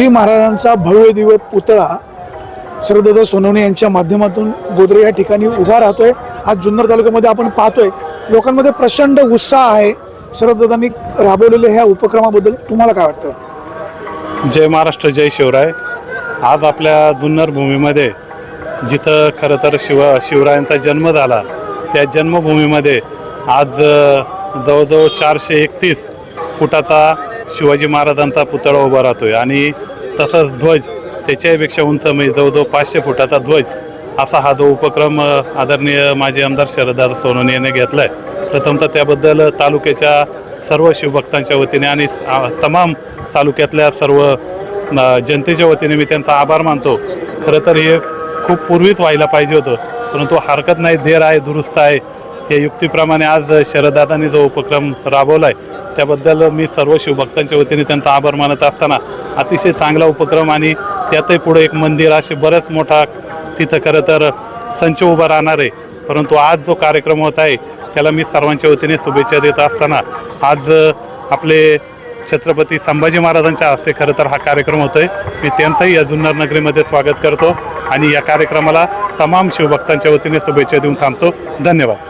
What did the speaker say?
शिवाजी महाराजांचा भव्य दिव्य पुतळा श्रद्धा सोनवणे यांच्या माध्यमातून गोदरे या ठिकाणी उभा राहतोय. आज जुन्नर तालुक्यामध्ये आपण पाहतोय लोकांमध्ये प्रचंड उत्साह आहे. शरददादांनी राबवलेल्या ह्या उपक्रमाबद्दल तुम्हाला काय वाटतं? जय महाराष्ट्र जय शिवराय. आज आपल्या जुन्नर भूमीमध्ये जिथं खरं तर शिव शिवरायांचा जन्म झाला त्या जन्मभूमीमध्ये आज जवळजवळ चारशे एकतीस फुटाचा शिवाजी महाराजांचा पुतळा उभा राहतोय. आणि तसंच ध्वज त्याच्यापेक्षा उंच म्हणजे जवळजवळ पाचशे फुटाचा ध्वज असा हा जो उपक्रम आदरणीय माजी आमदार शरददादा सोनवणे यांनी घेतला आहे प्रथमतः त्याबद्दल तालुक्याच्या सर्व शिवभक्तांच्या वतीने आणि तमाम तालुक्यातल्या सर्व जनतेच्या वतीने मी त्यांचा आभार मानतो. खरं तर हे खूप पूर्वीच व्हायला पाहिजे होतं परंतु हरकत नाही देर आहे दुरुस्त आहे. या युक्तीप्रमाणे आज शरददादांनी जो उपक्रम राबवला आहे त्याबद्दल मी सर्व शिवभक्तांच्या वतीने त्यांचा आभार मानत असताना अतिशय चांगला उपक्रम आणि त्यातही पुढे एक मंदिर असे बरंच मोठा तिथं खरं तर संच उभा राहणार आहे. परंतु आज जो कार्यक्रम होत आहे त्याला मी सर्वांच्या वतीने शुभेच्छा देत असताना आज आपले छत्रपती संभाजी महाराजांच्या हस्ते खरं तर हा कार्यक्रम होतोय. मी त्यांचंही या जुन्नर नगरीमध्ये स्वागत करतो आणि या कार्यक्रमाला तमाम शिवभक्तांच्या वतीने शुभेच्छा देऊन थांबतो. धन्यवाद.